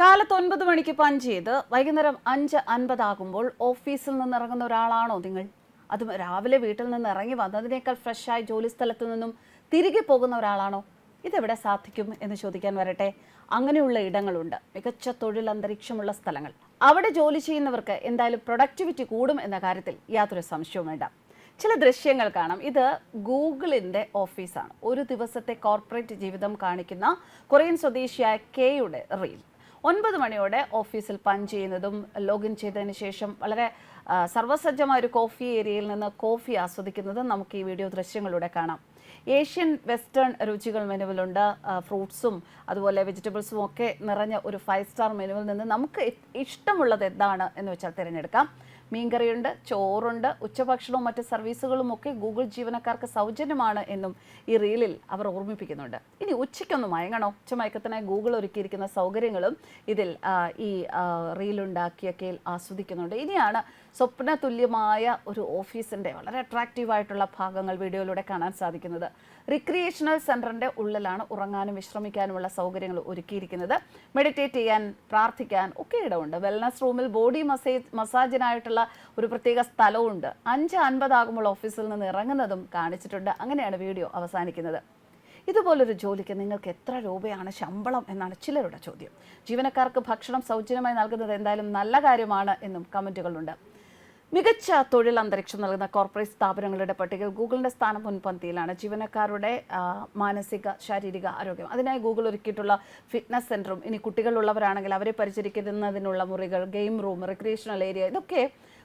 കാലത്ത് ഒൻപത് മണിക്ക് പഞ്ച് ചെയ്ത് വൈകുന്നേരം അഞ്ച് അൻപതാകുമ്പോൾ ഓഫീസിൽ നിന്ന് ഇറങ്ങുന്ന ഒരാളാണോ നിങ്ങൾ? അതും രാവിലെ വീട്ടിൽ നിന്ന് ഇറങ്ങി വന്നതിനേക്കാൾ ഫ്രഷായി ജോലി സ്ഥലത്തു നിന്നും തിരികെ പോകുന്ന ഒരാളാണോ? ഇതെവിടെ സാധിക്കും എന്ന് ചോദിക്കാൻ വരട്ടെ. അങ്ങനെയുള്ള ഇടങ്ങളുണ്ട്. മികച്ച തൊഴിൽ അന്തരീക്ഷമുള്ള സ്ഥലങ്ങൾ. അവിടെ ജോലി ചെയ്യുന്നവർക്ക് എന്തായാലും പ്രൊഡക്ടിവിറ്റി കൂടും എന്ന കാര്യത്തിൽ യാതൊരു സംശയവും വേണ്ട. ചില ദൃശ്യങ്ങൾ കാണാം. ഇത് ഗൂഗിളിന്റെ ഓഫീസാണ്. ഒരു ദിവസത്തെ കോർപ്പറേറ്റ് ജീവിതം കാണിക്കുന്ന കൊറിയൻ സ്വദേശിയായ കെയുടെ റീൽ. ഒൻപത് മണിയോടെ ഓഫീസിൽ പഞ്ച് ചെയ്യുന്നതും ലോഗിൻ ചെയ്തതിന് ശേഷം വളരെ സർവസജ്ജമായ ഒരു കോഫി ഏരിയയിൽ നിന്ന് കോഫി ആസ്വദിക്കുന്നതും നമുക്ക് ഈ വീഡിയോ ദൃശ്യങ്ങളിലൂടെ കാണാം. ഏഷ്യൻ വെസ്റ്റേൺ രുചികൾ മെനുവിലുണ്ട്. ഫ്രൂട്ട്സും അതുപോലെ വെജിറ്റബിൾസും ഒക്കെ നിറഞ്ഞ ഒരു ഫൈവ് സ്റ്റാർ മെനുവിൽ നിന്ന് നമുക്ക് ഇഷ്ടമുള്ളത് എന്താണ് എന്ന് വെച്ചാൽ തിരഞ്ഞെടുക്കാം. മീൻകറിയുണ്ട് ചോറുണ്ട് ഉച്ചഭക്ഷണവും മറ്റ് സർവീസുകളും ഒക്കെ ഗൂഗിൾ ജീവനക്കാർക്ക് സൗജന്യമാണ് എന്നും ഈ റീലിൽ അവർ ഓർമ്മിപ്പിക്കുന്നുണ്ട്. ഇനി ഉച്ചയ്ക്കൊന്ന് മയങ്ങണോ? ഉച്ചമയക്കത്തിനായി ഗൂഗിൾ ഒരുക്കിയിരിക്കുന്ന സൗകര്യങ്ങളും ഇതിൽ ഈ റീലുണ്ടാക്കിയൊക്കെ ആസ്വദിക്കുന്നുണ്ട്. ഇനിയാണ് സ്വപ്ന തുല്യമായ ഒരു ഓഫീസിന്റെ വളരെ അട്രാക്റ്റീവ് ആയിട്ടുള്ള ഭാഗങ്ങൾ വീഡിയോയിലൂടെ കാണാൻ സാധിക്കുന്നത്. റിക്രിയേഷണൽ സെന്ററിന്റെ ഉള്ളിലാണ് ഉറങ്ങാനും വിശ്രമിക്കാനുമുള്ള സൗകര്യങ്ങൾ ഒരുക്കിയിരിക്കുന്നത്. മെഡിറ്റേറ്റ് ചെയ്യാൻ പ്രാർത്ഥിക്കാൻ ഒക്കെ ഇടമുണ്ട്. വെൽനസ് റൂമിൽ ബോഡി മസേജ് മസാജിനായിട്ടുള്ള ഒരു പ്രത്യേക സ്ഥലമുണ്ട്. അഞ്ച് അൻപതാകുമ്പോൾ ഓഫീസിൽ നിന്ന് ഇറങ്ങുന്നതും കാണിച്ചിട്ടുണ്ട്. അങ്ങനെയാണ് വീഡിയോ അവസാനിക്കുന്നത്. ഇതുപോലൊരു ജോലിക്ക് നിങ്ങൾക്ക് എത്ര രൂപയാണ് ശമ്പളം എന്നാണ് ചിലരുടെ ചോദ്യം. ജീവനക്കാർക്ക് ഭക്ഷണം സൗജന്യമായി നൽകുന്നത് എന്തായാലും നല്ല കാര്യമാണ് എന്നും കമന്റുകളുണ്ട് മികച്ച തൊഴിൽ അന്തരീക്ഷം നൽകുന്ന കോർപ്പറേറ്റ് സ്ഥാപനങ്ങളുടെ പട്ടികയിൽ ഗൂഗിളിന്റെ സ്ഥാനം മുൻപന്തിയിലാണ് ജീവനക്കാരുടെ മാനസിക ശാരീരിക ആരോഗ്യം. അതിനായി ഗൂഗിൾ ഒരുക്കിയിട്ടുള്ള ഫിറ്റ്നസ് സെന്ററും ഇനി കുട്ടികളുള്ളവരാണെങ്കിൽ അവരെ പരിചരിക്കുന്നതിനുള്ള മുറികൾ ഗെയിം റൂം റിക്രിയേഷണൽ ഏരിയ ഇതൊക്കെ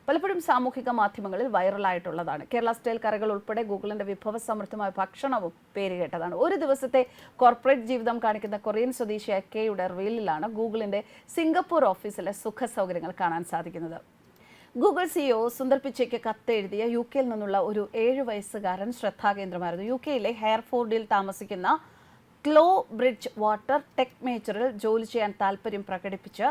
പലപ്പോഴും സാമൂഹിക മാധ്യമങ്ങളിൽ വൈറലായിട്ടുള്ളതാണ്. കേരള സ്റ്റൈൽ കറികൾ ഉൾപ്പെടെ ഗൂഗിളിന്റെ വിഭവ സമൃദ്ധമായ ഭക്ഷണവും പേരുകേട്ടതാണ് ഒരു ദിവസത്തെ കോർപ്പറേറ്റ് ജീവിതം കാണിക്കുന്ന കൊറിയൻ സ്വദേശിയായ കെയുടെ റീലിലാണ് ഗൂഗിളിന്റെ സിംഗപ്പൂർ ഓഫീസിലെ സുഖ സൗകര്യങ്ങൾ കാണാൻ സാധിക്കുന്നത്. ഗൂഗിൾ സിഇഒ സുന്ദർ പിച്ചയ്ക്ക് കത്തെഴുതിയ യു കെയിൽ നിന്നുള്ള ഒരു ഏഴ് വയസ്സുകാരൻ ശ്രദ്ധാകേന്ദ്രമായിരുന്നു. യു കെയിലെ ഹെയർഫോർഡിൽ താമസിക്കുന്ന ക്ലോ ബ്രിഡ്ജ് വാട്ടർ ടെക് മേച്ചറിൽ ജോലി ചെയ്യാൻ താല്പര്യം പ്രകടിപ്പിച്ച്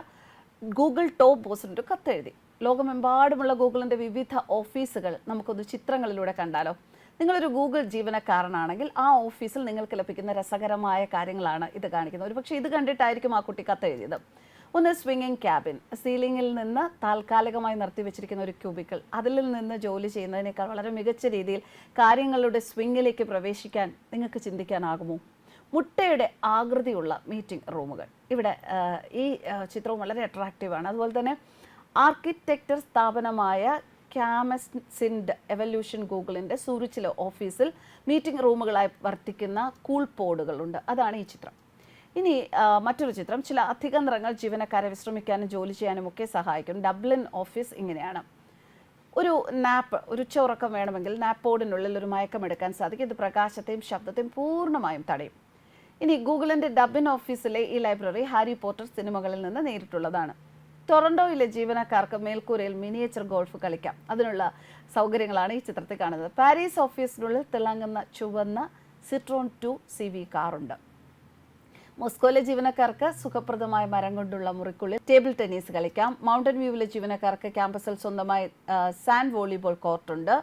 ഗൂഗിൾ ടോപ്പ് ബോസിന് ഒരു കത്തെഴുതി. ലോകമെമ്പാടുമുള്ള ഗൂഗിളിന്റെ വിവിധ ഓഫീസുകൾ നമുക്കൊന്ന് ചിത്രങ്ങളിലൂടെ കണ്ടാലോ? നിങ്ങളൊരു ഗൂഗിൾ ജീവനക്കാരനാണെങ്കിൽ ആ ഓഫീസിൽ നിങ്ങൾക്ക് ലഭിക്കുന്ന രസകരമായ കാര്യങ്ങളാണ് ഇത് കാണിക്കുന്നത്. ഒരുപക്ഷെ ഇത് കണ്ടിട്ടായിരിക്കും ആ കുട്ടി കത്തെഴുതിയത്. ഒന്ന് സ്വിംഗിങ് ക്യാബിൻ സീലിംഗിൽ നിന്ന് താൽക്കാലികമായി നിർത്തിവെച്ചിരിക്കുന്ന ഒരു ക്യൂബിക്കിൾ അതിൽ നിന്ന് ജോലി ചെയ്യുന്നതിനേക്കാൾ വളരെ മികച്ച രീതിയിൽ കാര്യങ്ങളുടെ സ്വിംഗിലേക്ക് പ്രവേശിക്കാൻ നിങ്ങൾക്ക് ചിന്തിക്കാനാകുമോ? മുട്ടയുടെ ആകൃതിയുള്ള മീറ്റിംഗ് റൂമുകൾ. ഇവിടെ ഈ ചിത്രവും വളരെ അട്രാക്റ്റീവാണ് അതുപോലെ തന്നെ ആർക്കിടെക്ചർ സ്ഥാപനമായ ക്യാമസിൻഡ് എവല്യൂഷൻ ഗൂഗിളിന്റെ സൂറിച്ചിലെ ഓഫീസിൽ മീറ്റിംഗ് റൂമുകളായി വർത്തിക്കുന്ന കൂൾ പോഡുകളുണ്ട് അതാണ് ഈ ചിത്രം. ഇനി മറ്റൊരു ചിത്രം. ചില അധിക നിറങ്ങൾ ജീവനക്കാരെ വിശ്രമിക്കാനും ജോലി ചെയ്യാനും ഒക്കെ സഹായിക്കും. ഡബ്ലിൻ ഓഫീസ് ഇങ്ങനെയാണ്. ഒരു നാപ്പ് ഒരു ഉച്ചയുറക്കം വേണമെങ്കിൽ നാപ്പോടിനുള്ളിൽ ഒരു മയക്കം എടുക്കാൻ സാധിക്കും. ഇത് പ്രകാശത്തെയും ശബ്ദത്തെയും പൂർണമായും തടയും. ഇനി ഗൂഗിളിന്റെ ഡബ്ബിൻ ഓഫീസിലെ ഈ ലൈബ്രറി ഹാരി പോട്ടർ സിനിമകളിൽ നിന്ന് നേരിട്ടുള്ളതാണ്. ടൊറൻഡോയിലെ ജീവനക്കാർക്ക് മേൽക്കൂരയിൽ മിനിയേച്ചർ ഗോൾഫ് കളിക്കാം. അതിനുള്ള സൗകര്യങ്ങളാണ് ഈ ചിത്രത്തിൽ കാണുന്നത്. പാരീസ് ഓഫീസിനുള്ളിൽ തിളങ്ങുന്ന ചുവന്ന സിട്രോൺ ടു സി വി കാറുണ്ട് മോസ്കോയിലെ ജീവനക്കാർക്ക് സുഖപ്രദമായ മരം കൊണ്ടുള്ള മുറിക്കുള്ളിൽ ടേബിൾ ടെന്നീസ് കളിക്കാം. മൗണ്ടൻ വ്യൂവിലെ ജീവനക്കാർക്ക് ക്യാമ്പസിൽ സ്വന്തമായി സാൻഡ് വോളിബോൾ കോർട്ടുണ്ട്.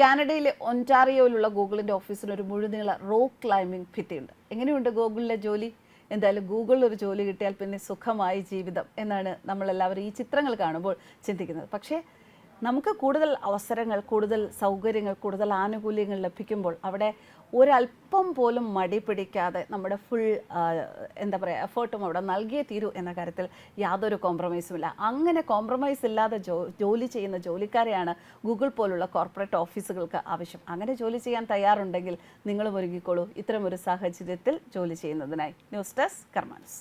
കാനഡയിലെ ഒന്റാറിയോയിലുള്ള ഗൂഗിളിന്റെ ഓഫീസിന് ഒരു മുഴുനീള റോക്ക് ക്ലൈമ്പിംഗ് ഭിത്തിയുണ്ട്. എങ്ങനെയുണ്ട് ഗൂഗിളിലെ ജോലി? എന്തായാലും ഗൂഗിളിൽ ഒരു ജോലി കിട്ടിയാൽ പിന്നെ സുഖമായി ജീവിതം എന്നാണ് നമ്മളെല്ലാവരും ഈ ചിത്രങ്ങൾ കാണുമ്പോൾ ചിന്തിക്കുന്നത്. പക്ഷേ നമുക്ക് കൂടുതൽ അവസരങ്ങൾ കൂടുതൽ സൗകര്യങ്ങൾ കൂടുതൽ ആനുകൂല്യങ്ങൾ ലഭിക്കുമ്പോൾ അവിടെ ഒരല്പം പോലും മടി പിടിക്കാതെ നമ്മുടെ ഫുൾ എന്താ പറയുക എഫേർട്ടും അവിടെ നൽകിയേ തീരൂ എന്ന കാര്യത്തിൽ യാതൊരു കോംപ്രമൈസും ഇല്ല. അങ്ങനെ കോംപ്രമൈസ് ഇല്ലാതെ ജോലി ചെയ്യുന്ന ജോലിക്കാരെയാണ് ഗൂഗിൾ പോലുള്ള കോർപ്പറേറ്റ് ഓഫീസുകൾക്ക് ആവശ്യം. അങ്ങനെ ജോലി ചെയ്യാൻ തയ്യാറുണ്ടെങ്കിൽ നിങ്ങളും ഒരുങ്ങിക്കോളൂ. ഇത്തരമൊരു സാഹചര്യത്തിൽ ജോലി ചെയ്യുന്നതിനായി. News desk കർമാൻസ്